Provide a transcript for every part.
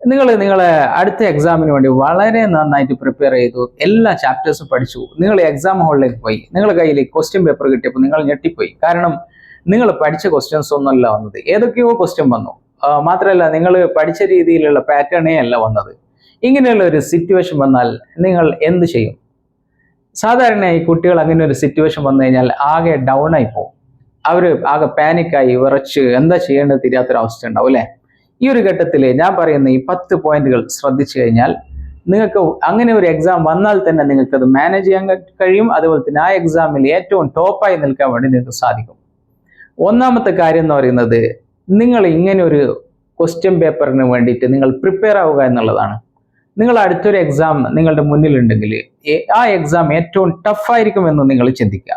നിങ്ങൾ നിങ്ങളെ അടുത്ത എക്സാമിന് വേണ്ടി വളരെ നന്നായിട്ട് പ്രിപ്പയർ ചെയ്തു എല്ലാ ചാപ്റ്റേഴ്സും പഠിച്ചു. നിങ്ങൾ എക്സാം ഹാളിലേക്ക് പോയി. നിങ്ങളുടെ കയ്യിൽ ക്വസ്റ്റ്യൻ പേപ്പർ കിട്ടിയപ്പോൾ നിങ്ങൾ ഞെട്ടിപ്പോയി. കാരണം നിങ്ങൾ പഠിച്ച ക്വസ്റ്റ്യൻസ് ഒന്നുമല്ല വന്നത്. ഏതൊക്കെയോ ക്വസ്റ്റ്യൻ വന്നു. മാത്രമല്ല നിങ്ങൾ പഠിച്ച രീതിയിലുള്ള പാറ്റേണേ അല്ല വന്നത്. ഇങ്ങനെയുള്ള ഒരു സിറ്റുവേഷൻ വന്നാൽ നിങ്ങൾ എന്ത് ചെയ്യും? സാധാരണയായി കുട്ടികൾ അങ്ങനെ ഒരു സിറ്റുവേഷൻ വന്നു കഴിഞ്ഞാൽ ആകെ ഡൗൺ ആയി പോകും അവർ ആകെ പാനിക്കായി വിറച്ച് എന്താ ചെയ്യേണ്ടത്? തിരിയാത്തൊരവസ്ഥ ഉണ്ടാവും അല്ലേ? ഈ ഒരു ഘട്ടത്തിൽ ഞാൻ പറയുന്ന ഈ പത്ത് പോയിന്റുകൾ ശ്രദ്ധിച്ചു കഴിഞ്ഞാൽ നിങ്ങൾക്ക് അങ്ങനെ ഒരു എക്സാം വന്നാൽ തന്നെ നിങ്ങൾക്ക് അത് മാനേജ് ചെയ്യാൻ കഴിയും. അതുപോലെ തന്നെ ആ എക്സാമിൽ ഏറ്റവും ടോപ്പായി നിൽക്കാൻ വേണ്ടി നിങ്ങൾക്ക് സാധിക്കും. ഒന്നാമത്തെ കാര്യം എന്ന് പറയുന്നത് നിങ്ങൾ ഇങ്ങനെ ഒരു ക്വസ്റ്റ്യൻ പേപ്പറിന് വേണ്ടിയിട്ട് നിങ്ങൾ പ്രിപ്പയർ ആവുക എന്നുള്ളതാണ്. നിങ്ങൾ അടുത്തൊരു എക്സാം നിങ്ങളുടെ മുന്നിലുണ്ടെങ്കിൽ ആ എക്സാം ഏറ്റവും ടഫായിരിക്കും എന്ന് നിങ്ങൾ ചിന്തിക്കുക.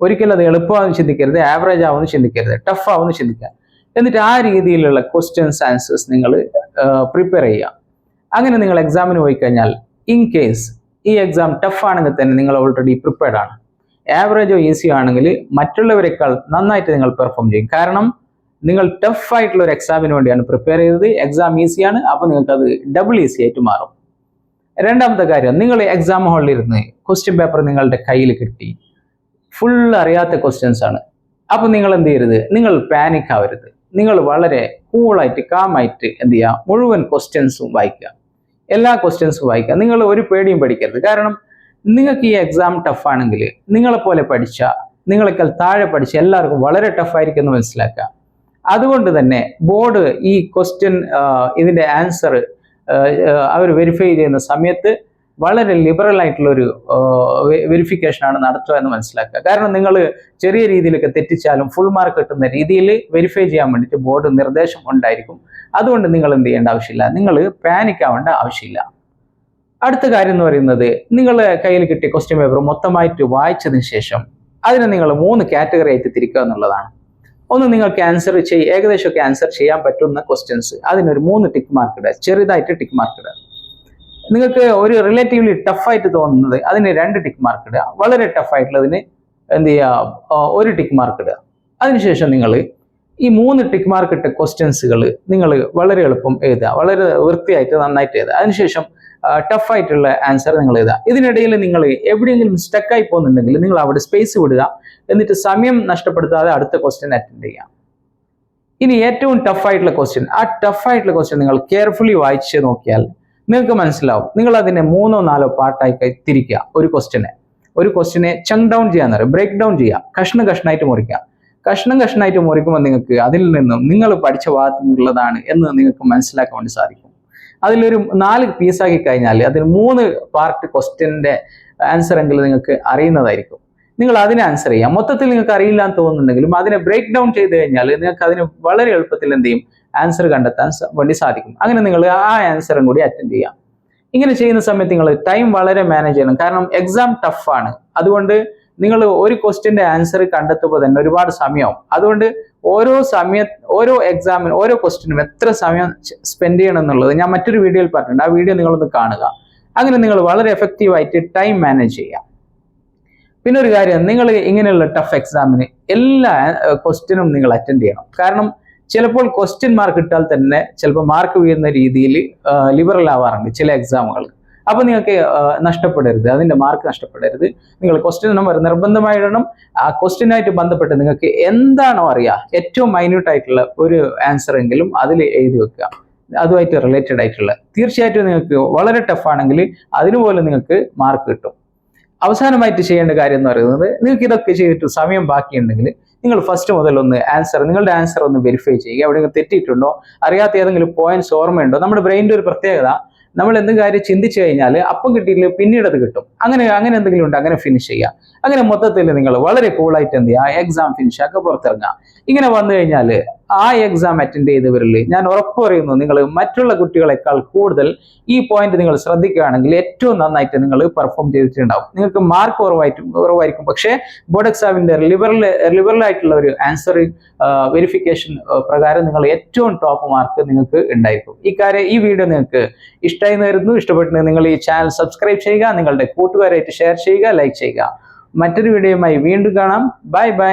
ഒരിക്കലും അത് എളുപ്പമാണെന്ന് ചിന്തിക്കരുത് ആവറേജ് ആവുമെന്ന് ചിന്തിക്കരുത് ടഫ് ആവുമെന്ന് ചിന്തിക്കുക. എന്നിട്ട് ആ രീതിയിലുള്ള ക്വസ്റ്റ്യൻസ് ആൻസേഴ്സ് നിങ്ങൾ പ്രിപ്പയർ ചെയ്യുക. അങ്ങനെ നിങ്ങൾ എക്സാമിന് പോയി കഴിഞ്ഞാൽ ഇൻ കേസ് ഈ എക്സാം ടഫ് ആണെങ്കിൽ തന്നെ നിങ്ങൾ ഓൾറെഡി പ്രിപ്പയർഡ് ആണ്. ആവറേജോ ഈസി ആണെങ്കിൽ മറ്റുള്ളവരെക്കാൾ നന്നായിട്ട് നിങ്ങൾ പെർഫോം ചെയ്യും. കാരണം നിങ്ങൾ ടഫ് ആയിട്ടുള്ള ഒരു എക്സാമിന് വേണ്ടിയാണ് പ്രിപ്പയർ ചെയ്തത്. എക്സാം ഈസിയാണ് അപ്പോൾ നിങ്ങൾക്ക് അത് ഡബിൾ ഈസി ആയിട്ട് മാറും. രണ്ടാമത്തെ കാര്യം നിങ്ങൾ എക്സാം ഹാളിൽ ഇരുന്ന് ക്വസ്റ്റ്യൻ പേപ്പർ നിങ്ങളുടെ കയ്യിൽ കിട്ടി. ഫുൾ അറിയാത്ത ക്വസ്റ്റ്യൻസ് ആണ്. അപ്പോൾ നിങ്ങൾ എന്ത് ചെയ്യരുത്? നിങ്ങൾ പാനിക് ആവരുത്. നിങ്ങൾ വളരെ കൂളായിട്ട് കാമായിട്ട് എന്ത് ചെയ്യുക? മുഴുവൻ ക്വസ്റ്റ്യൻസും വായിക്കുക. എല്ലാ ക്വസ്റ്റ്യൻസും വായിക്കുക. നിങ്ങൾ ഒരു പേടിയും പഠിക്കരുത് കാരണം നിങ്ങൾക്ക് ഈ എക്സാം ടഫ് ആണെങ്കിൽ നിങ്ങളെപ്പോലെ പഠിച്ച നിങ്ങളെക്കാൾ താഴെ പഠിച്ച എല്ലാവർക്കും വളരെ ടഫ് ആയിരിക്കും എന്ന് മനസ്സിലാക്കുക. അതുകൊണ്ട് തന്നെ ബോർഡ് ഈ ക്വസ്റ്റ്യൻ ഇതിന്റെ ആൻസർ അവർ വെരിഫൈ ചെയ്യുന്ന സമയത്ത് വളരെ ലിബറൽ ആയിട്ടുള്ള ഒരു വെരിഫിക്കേഷൻ ആണ് നടത്തുക എന്ന് മനസ്സിലാക്കുക. കാരണം നിങ്ങൾ ചെറിയ രീതിയിലൊക്കെ തെറ്റിച്ചാലും ഫുൾ മാർക്ക് കിട്ടുന്ന രീതിയിൽ വെരിഫൈ ചെയ്യാൻ വേണ്ടിയിട്ട് ബോർഡ് നിർദ്ദേശം ഉണ്ടായിരിക്കും. അതുകൊണ്ട് നിങ്ങൾ എന്ത് ചെയ്യേണ്ട ആവശ്യമില്ല. നിങ്ങൾ പാനിക് ആവേണ്ട ആവശ്യമില്ല. അടുത്ത കാര്യം എന്ന് പറയുന്നത് നിങ്ങൾ കയ്യിൽ കിട്ടിയ ക്വസ്റ്റ്യൻ പേപ്പർ മൊത്തമായിട്ട് വായിച്ചതിന് ശേഷം അതിനെ നിങ്ങൾ മൂന്ന് കാറ്റഗറി ആയിട്ട് തിരിക്കുക എന്നുള്ളതാണ്. ഒന്ന് നിങ്ങൾക്ക് ആൻസർ ചെയ് ഏകദേശമൊക്കെ ആൻസർ ചെയ്യാൻ പറ്റുന്ന ക്വസ്റ്റ്യൻസ് അതിനൊരു മൂന്ന് ടിക്ക് മാർക്ക് ഇടുക ചെറുതായിട്ട് ടിക്ക് മാർക്ക് ഇടുക. നിങ്ങൾക്ക് ഒരു റിലേറ്റീവ്ലി ടഫായിട്ട് തോന്നുന്നത് അതിന് രണ്ട് ടിക്ക് മാർക്ക് ഇടുക. വളരെ ടഫായിട്ടുള്ളതിന് എന്ത് ചെയ്യുക? ഒരു ടിക്ക് മാർക്ക് ഇടുക. അതിനുശേഷം നിങ്ങൾ ഈ മൂന്ന് ടിക്ക് മാർക്ക് ഇട്ട ക്വസ്റ്റ്യൻസുകൾ നിങ്ങൾ വളരെ എളുപ്പം എഴുതുക. വളരെ വൃത്തിയായിട്ട് നന്നായിട്ട് എഴുതുക. അതിനുശേഷം ടഫായിട്ടുള്ള ആൻസർ നിങ്ങൾ എഴുതുക. ഇതിനിടയിൽ നിങ്ങൾ എവിടെയെങ്കിലും സ്റ്റക്കായി പോകുന്നുണ്ടെങ്കിൽ നിങ്ങൾ അവിടെ സ്പേസ് വിടുക. എന്നിട്ട് സമയം നഷ്ടപ്പെടുത്താതെ അടുത്ത ക്വസ്റ്റ്യൻ അറ്റൻഡ് ചെയ്യാം ഇനി ഏറ്റവും ടഫായിട്ടുള്ള ക്വസ്റ്റ്യൻ ആ ടഫായിട്ടുള്ള ക്വസ്റ്റ്യൻ നിങ്ങൾ കെയർഫുള്ളി വായിച്ച് നോക്കിയാൽ നിങ്ങൾക്ക് മനസ്സിലാവും. നിങ്ങൾ അതിനെ മൂന്നോ നാലോ പാർട്ടായി തിരിക്കുക. ഒരു ക്വസ്റ്റിനെ ഒരു ക്വസ്റ്റിനെ ചങ്ക് ഡൗൺ ചെയ്യാന്ന് പറയും. ബ്രേക്ക് ഡൗൺ ചെയ്യുക. കഷ്ണ കഷ്ണമായിട്ട് മുറിക്കുക. കഷ്ണം കഷ്ണമായിട്ട് മുറിക്കുമ്പോൾ നിങ്ങൾക്ക് അതിൽ നിന്നും നിങ്ങൾ പഠിച്ച ഭാഗത്തു നിന്നുള്ളതാണ് എന്ന് നിങ്ങൾക്ക് മനസ്സിലാക്കാൻ വേണ്ടി സാധിക്കും. അതിലൊരു നാല് പീസാക്കി കഴിഞ്ഞാൽ അതിൽ മൂന്ന് പാർട്ട് ക്വസ്റ്റ്യന്റെ ആൻസർ എങ്കിലും നിങ്ങൾക്ക് അറിയുന്നതായിരിക്കും. നിങ്ങൾ അതിനെ ആൻസർ ചെയ്യാം മൊത്തത്തിൽ നിങ്ങൾക്ക് അറിയില്ല എന്ന് തോന്നുന്നുണ്ടെങ്കിലും അതിനെ ബ്രേക്ക് ഡൗൺ ചെയ്ത് കഴിഞ്ഞാൽ നിങ്ങൾക്ക് അതിന് വളരെ എളുപ്പത്തിൽ എന്ത് ചെയ്യും? ആൻസർ കണ്ടെത്താൻ വേണ്ടി സാധിക്കും. അങ്ങനെ നിങ്ങൾ ആ ആൻസറും കൂടി അറ്റൻഡ് ചെയ്യാം. ഇങ്ങനെ ചെയ്യുന്ന സമയത്ത് നിങ്ങൾ ടൈം വളരെ മാനേജ് ചെയ്യണം. കാരണം എക്സാം ടഫാണ് അതുകൊണ്ട് നിങ്ങൾ ഒരു ക്വസ്റ്റ്യന്റെ ആൻസർ കണ്ടെത്തുമ്പോൾ തന്നെ ഒരുപാട് സമയമാവും അതുകൊണ്ട് ഓരോ സമയ ഓരോ എക്സാമിന് ഓരോ ക്വസ്റ്റ്യനും എത്ര സമയം സ്പെൻഡ് ചെയ്യണം എന്നുള്ളത് ഞാൻ മറ്റൊരു വീഡിയോയിൽ പറഞ്ഞിട്ടുണ്ട്. ആ വീഡിയോ നിങ്ങളൊന്ന് കാണുക. അങ്ങനെ നിങ്ങൾ വളരെ എഫക്റ്റീവ് ആയിട്ട് ടൈം മാനേജ് ചെയ്യാം. പിന്നെ ഒരു കാര്യം നിങ്ങൾ ഇങ്ങനെയുള്ള ടഫ് എക്സാമിന് എല്ലാ ക്വസ്റ്റ്യനും നിങ്ങൾ അറ്റൻഡ് ചെയ്യണം. കാരണം ചിലപ്പോൾ ക്വസ്റ്റ്യൻ മാർക്ക് ഇട്ടാൽ തന്നെ ചിലപ്പോൾ മാർക്ക് വീഴുന്ന രീതിയിൽ ലിബറൽ ആവാറുണ്ട് ചില എക്സാമുകൾ അപ്പൊ നിങ്ങൾക്ക് നഷ്ടപ്പെടരുത്. അതിന്റെ മാർക്ക് നഷ്ടപ്പെടരുത്. നിങ്ങൾ ക്വസ്റ്റ്യൻ നമ്പർ നിർബന്ധമായി ഇടണം ആ ക്വസ്റ്റ്യനായിട്ട് ബന്ധപ്പെട്ട് നിങ്ങൾക്ക് എന്താണോ അറിയുക ഏറ്റവും മൈന്യൂട്ട് ആയിട്ടുള്ള ഒരു ആൻസർ എങ്കിലും അതിൽ എഴുതി വെക്കുക. അതുമായിട്ട് റിലേറ്റഡ് ആയിട്ടുള്ള. തീർച്ചയായിട്ടും നിങ്ങൾക്ക് വളരെ ടഫാണെങ്കിൽ അതിനുപോലെ നിങ്ങൾക്ക് മാർക്ക് കിട്ടും. അവസാനമായിട്ട് ചെയ്യേണ്ട കാര്യം എന്ന് പറയുന്നത് നിങ്ങൾക്ക് ഇതൊക്കെ ചെയ്തിട്ട് സമയം ബാക്കിയുണ്ടെങ്കിൽ നിങ്ങൾ ഫസ്റ്റ് മുതൽ ഒന്ന് ആൻസർ നിങ്ങളുടെ ആൻസർ ഒന്ന് വെരിഫൈ ചെയ്യുക. എവിടെയെങ്കിലും തെറ്റിയിട്ടുണ്ടോ? അറിയാത്ത ഏതെങ്കിലും പോയിന്റ്സ് ഓർമ്മയുണ്ടോ? നമ്മുടെ ബ്രെയിനിന്റെ ഒരു പ്രത്യേകത നമ്മൾ എന്ത് കാര്യം ചിന്തിച്ചു കഴിഞ്ഞാൽ അപ്പം കിട്ടിയില്ല പിന്നീട് അത് കിട്ടും. അങ്ങനെ അങ്ങനെ എന്തെങ്കിലും ഉണ്ട് അങ്ങനെ ഫിനിഷ് ചെയ്യുക. അങ്ങനെ മൊത്തത്തിൽ നിങ്ങൾ വളരെ കൂളായിട്ട് എന്ത് ചെയ്യുക എക്സാം ഫിനിഷ് ആക്കുക പുറത്തിറങ്ങുക. ഇങ്ങനെ വന്നു കഴിഞ്ഞാൽ ആ എക്സാം അറ്റൻഡ് ചെയ്തവരിൽ ഞാൻ ഉറപ്പ് പറയുന്നു നിങ്ങൾ മറ്റുള്ള കുട്ടികളെക്കാൾ കൂടുതൽ ഈ പോയിന്റ് നിങ്ങൾ ശ്രദ്ധിക്കുകയാണെങ്കിൽ ഏറ്റവും നന്നായിട്ട് നിങ്ങൾ പെർഫോം ചെയ്തിട്ടുണ്ടാവും. നിങ്ങൾക്ക് മാർക്ക് കുറവായിട്ടും കുറവായിരിക്കും. പക്ഷേ ബോർഡ് എക്സാമിന്റെ ലിബറൽ ലിബറൽ ആയിട്ടുള്ള ഒരു ആൻസർ വെരിഫിക്കേഷൻ പ്രകാരം നിങ്ങൾ ഏറ്റവും ടോപ്പ് മാർക്ക് നിങ്ങൾക്ക് ഉണ്ടായിരിക്കും. ഈ കാര്യം ഈ വീഡിയോ നിങ്ങൾക്ക് ഇഷ്ടമായി നേരുന്നു ഇഷ്ടപ്പെട്ടെങ്കിൽ നിങ്ങൾ ഈ ചാനൽ സബ്സ്ക്രൈബ് ചെയ്യുക നിങ്ങളുടെ കൂട്ടുകാരായിട്ട് ഷെയർ ചെയ്യുക ലൈക്ക് ചെയ്യുക. മറ്റൊരു വീഡിയോയുമായി വീണ്ടും കാണാം. Bye bye